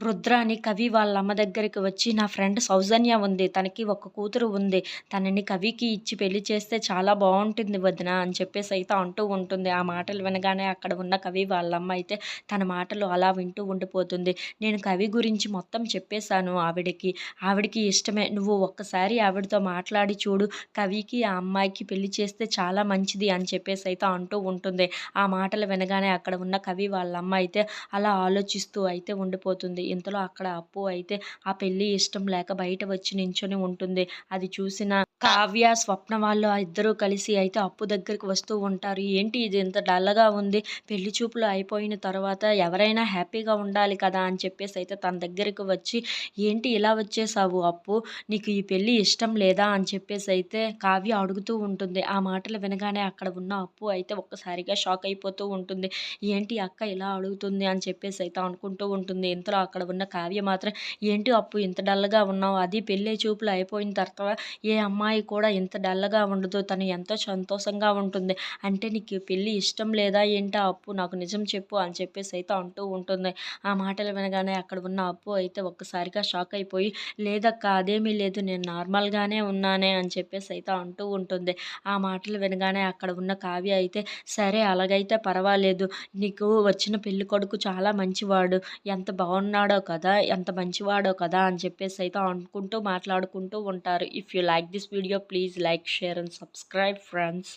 రుద్రాని కవి వాళ్ళ అమ్మ దగ్గరికి వచ్చి నా ఫ్రెండ్ సౌజన్య ఉంది. తనకి ఒక కూతురు ఉంది. తనని కవికి ఇచ్చి పెళ్ళి చేస్తే చాలా బాగుంటుంది వదిన అని చెప్పేసి అయితే అంటూ ఉంటుంది. ఆ మాటలు వినగానే అక్కడ ఉన్న కవి వాళ్ళ అమ్మ అయితే తన మాటలు అలా వింటూ ఉండిపోతుంది. నేను కవి గురించి మొత్తం చెప్పేశాను ఆవిడకి. ఆవిడకి ఇష్టమే. నువ్వు ఒక్కసారి ఆవిడతో మాట్లాడి చూడు. కవికి ఆ అమ్మాయికి పెళ్ళి చేస్తే చాలా మంచిది అని చెప్పేసి అయితే అంటూ ఉంటుంది. ఆ మాటలు వినగానే అక్కడ ఉన్న కవి వాళ్ళ అమ్మ అయితే అలా ఆలోచిస్తూ అయితే ఉండిపోతుంది. ఇంతలో అక్కడ అప్పు అయితే ఆ పెళ్ళి ఇష్టం లేక బయట వచ్చి నించొని ఉంటుంది. అది చూసిన కావ్య స్వప్న వాళ్ళు ఇద్దరూ కలిసి అయితే అప్పు దగ్గరికి వస్తూ ఉంటారు. ఏంటి ఇది? ఇంత డల్గా ఉంది. పెళ్ళి చూపులు అయిపోయిన తర్వాత ఎవరైనా హ్యాపీగా ఉండాలి కదా అని చెప్పేసి అయితే తన దగ్గరికి వచ్చి ఏంటి ఇలా వచ్చేసావు అప్పు? నీకు ఈ పెళ్ళి ఇష్టం లేదా? అని చెప్పేసి అయితే కావ్య అడుగుతూ ఉంటుంది. ఆ మాటలు వినగానే అక్కడ ఉన్న అప్పు అయితే ఒక్కసారిగా షాక్ అయిపోతూ ఉంటుంది. ఏంటి అక్క ఇలా అడుగుతుంది? అని చెప్పేసి అయితే అనుకుంటూ ఉంటుంది. ఇంతలో అక్కడ అక్కడ ఉన్న కావ్య మాత్రం ఏంటి అప్పు ఇంత డల్గా ఉన్నావు? అది పెళ్ళి చూపులు అయిపోయిన తర్వాత ఏ అమ్మాయి కూడా ఇంత డల్గా ఉండదు. తను ఎంతో సంతోషంగా ఉంటుంది. అంటే నీకు పెళ్ళి ఇష్టం లేదా? ఏంటా అప్పు? నాకు నిజం చెప్పు అని చెప్పేసి అయితే అంటూ ఉంటుంది. ఆ మాటలు వినగానే అక్కడ ఉన్న అప్పు అయితే ఒక్కసారిగా షాక్ అయిపోయి లేదక్క అదేమీ లేదు. నేను నార్మల్గానే ఉన్నానే అని చెప్పేసి అయితే అంటూ ఉంటుంది. ఆ మాటలు వినగానే అక్కడ ఉన్న కావ్య అయితే సరే అలాగైతే పర్వాలేదు. నీకు వచ్చిన పెళ్ళి కొడుకు చాలా మంచివాడు. ఎంత బాగున్నాడు కదా ఎంత మంచివాడో కదా అని చెప్పేసి అయితే అనుకుంటూ మాట్లాడుకుంటూ ఉంటారు. If you like this video please like share and subscribe friends